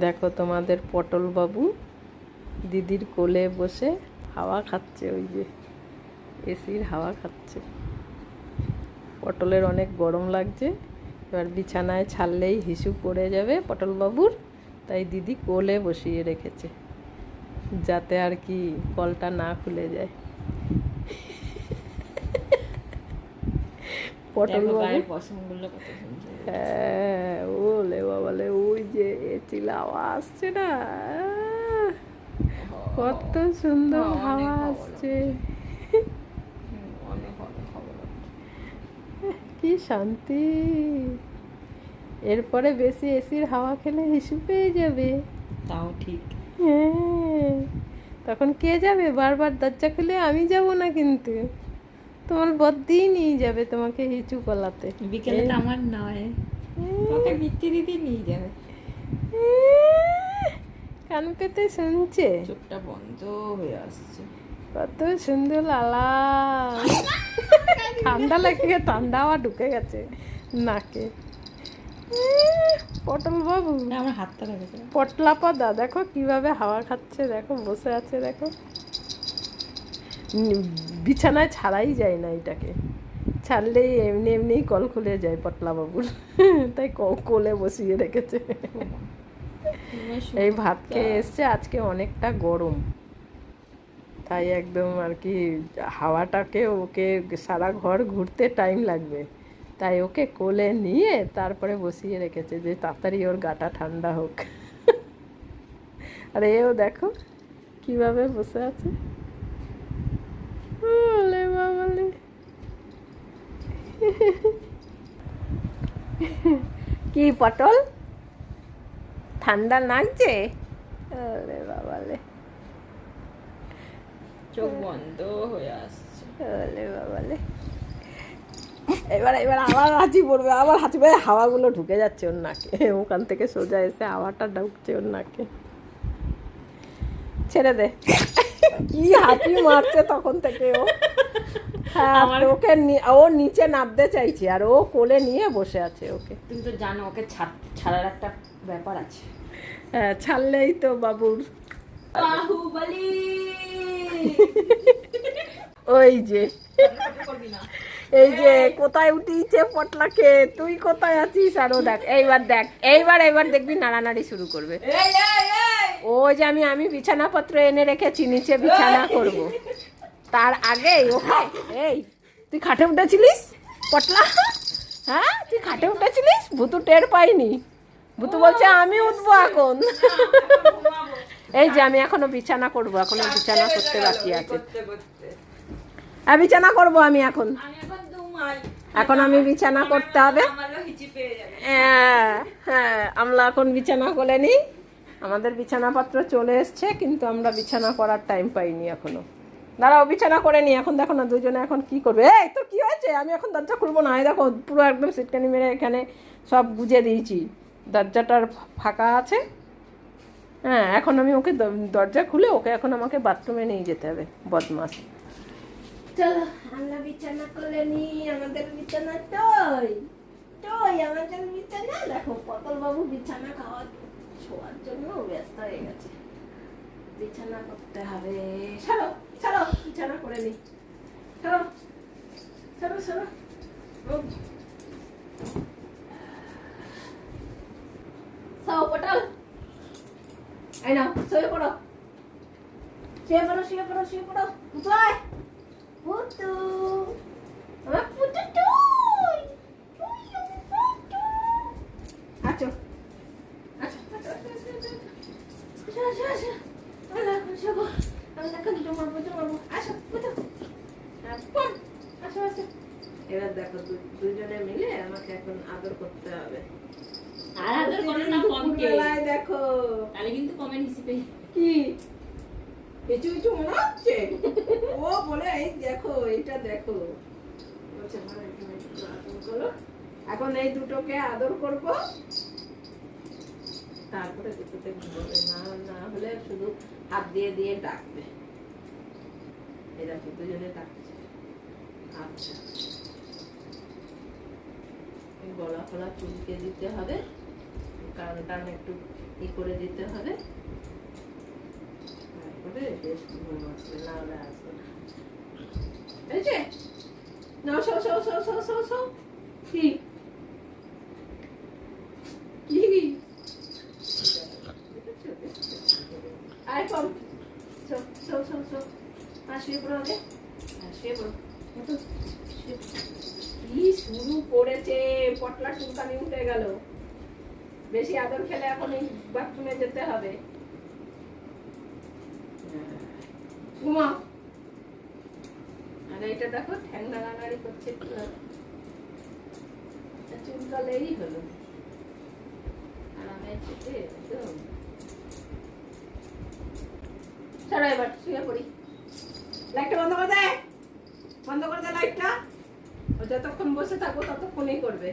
দেখো তোমাদের পটল বাবু দিদির কোলে বসে হাওয়া খাচ্ছে ওই যে এসির হাওয়া খাচ্ছে। পটলের অনেক গরম লাগছে এবার বিছানায় ছাড়লেই হিসু পড়ে যাবে পটল বাবুর তাই দিদি কোলে বসিয়ে রেখেছে যাতে আর কি কলটা না খুলে যায়। পটল বাবু হ্যাঁ ওলে বাবালে ওই যে চিলা আসছে না। কত সুন্দর হাওয়া আসছে। কি শান্তি। এরপরে বেশি এসির হাওয়া খেলে হিসু পেয়ে যাবে। তাও ঠিক। হ্যাঁ তখন কে যাবে? বারবার দরজা খুলে আমি যাব না কিন্তু। তোমার বদ্দিই নিয়ে যাবে তোমাকে হিচু কলাতে। বিকেলে তো আমার নয়। তোকে বৃত্তি দিদি নিয়ে যাবে। কান পেতে শুনছে? চোখটা বন্ধ হয়ে আসছে। কত সুন্দর লালা। ঠান্ডা লাগে ঠান্ডা হাওয়া ঢুকে গেছে নাকে। পটল বাবু। আমার হাতটা লেগেছে। পটলা পাদা দেখো কীভাবে হাওয়া খাচ্ছে দেখো বসে আছে দেখো। বিছানায় ছাড়াই যায় না এটাকে। ছাড়লেই এমনি এমনিই কল খুলে যায় পটলা বাবুর তাই কোলে বসিয়ে রেখেছে। এই ভাত খেয়ে এসছে, আজকে অনেকটা গরম। তাই একদম আর কি হাওয়াটাকে ওকে সারা ঘর ঘুরতে টাইম লাগবে। তাই ওকে কোলে নিয়ে তারপরে বসিয়ে রেখেছে যে তাড়াতাড়ি ওর গাটা ঠান্ডা হোক। আর এও দেখো কীভাবে বসে আছে ওলে বাবালে কি পটল? ঠান্ডা লাগছে? ওরে বাবালে চোখ বন্ধ হয়ে আসছে। ওলে বাবালে এবার এবার আবার হাঁচি পড়বে আবার হাঁচি পড়ে হাওয়াগুলো ঢুকে যাচ্ছে ওর নাকে। ওখান থেকে সোজা এসে হাওয়াটা ঢুকছে ওর নাকে। ছেড়ে দে। কি হাঁচি মারছে তখন থেকে ও। ওকে নি- ও নিচে নামতে চাইছে আর ও কোলে নিয়ে বসে আছে ওকে। তুমি তো জানো ওকে ছাড়- ছাড়ার একটা ব্যাপার আছে। হ্যাঁ ছাড়লেই তো বাবুর। বাহুবলি ওই যে। এই যে কোথায় উঠিয়েছে পটলাকে? তুই কোথায় আছিস? আরও দেখ এইবার দেখ এইবার এইবার দেখবি নাড়ানাড়ি শুরু করবে। ও যে আমি আমি বিছানাপত্র এনে রেখেছি নিচে বিছানা করব। তার আগে এই, তুই খাটে উঠেছিলিস? পটলা? হ্যাঁ তুই খাটে উঠেছিলিস? ভুতু টের পাইনি। ভুতু বলছে, আমি উঠবো এখন। এই যে, আমি এখনও বিছানা করব, এখনও বিছানা করতে বাকি আছে। হ্যাঁ বিছানা করব আমি এখন। এখন আমি বিছানা করতে হবে। হ্যাঁ হ্যাঁ আমরা এখন বিছানা করে নিই আমাদের বিছানাপত্র চলে এসছে, কিন্তু আমরা বিছানা করার টাইম পাইনি এখনও। দাঁড়াও, বিছানা করে নি। এখন দেখো না, দুজনে এখন কি করবে? এই তো কি হয়েছে? আমি এখন দরজা খুলবো না। এই দেখো, পুরো একদম সিটকানি মেরে এখানে সব গুজে দিয়েছি। দরজাটার ফাঁকা আছে। হ্যাঁ এখন আমি ওকে দরজা খুলে ওকে এখন আমাকে বাথরুমে নিয়ে যেতে হবে, বদমাস। বিছানা করে আমাদের দেখো ব্যস্ত হয়ে গেছে। বিছানা করতে হবে। ছাড়ো বিছানা করে নি। ছাড়ো ছাড়ো ছাড়ো। সাও পটল। এই নাও শুয়ে পড়ো। শুয়ে পড়ো শুয়ে পড়ো শুয়ে পড়ো। কোথায় আচ্ছা আচ্ছা আমি আসো আসো আসো। এবার দেখো দুজনে মিলে আমাকে এখন আদর করতে হবে। আর আদর করো না কমকে। দেখো। তাহলে কিন্তু কমেন্ট হিসেবে কি? কিছু কিছু মনে হচ্ছে? ও বলে এই দেখো এটা দেখো। এখন এই দুটোকে আদর করব। তারপরে দুটোতে ঘুমোবে না না হলে শুধু হাত দিয়ে দিয়ে ডাকবে। দেখো দুজনে ডাকছে। আচ্ছা। গলা ফলা চুলকে দিতে হবে। কারণে কারণে একটু ই করে দিতে হবে। তারপরে বেশ ঘুম আসবে না হলে আসবে না এই যে, নাও শো শো শো শো শো শো কি আর শুয়ে পড়ো আগে হ্যাঁ। কি শুরু করেছে? পটলা চুলকানি উঠে গেল। বেশি আদর খেলে এখন এই বাথরুমে যেতে হবে। ঘুমাও আর এইটা দেখো ঠ্যাং নাড়ানাড়ি করছে। এটা চুলকালেই হলো। আরামে চেপে একদম। ছাড়ো এবার শুয়ে পড়ি। লাইটটা বন্ধ করে দেয় বন্ধ করে দেয় লাইটটা ও যতক্ষণ বসে থাকব ততক্ষণেই করবে।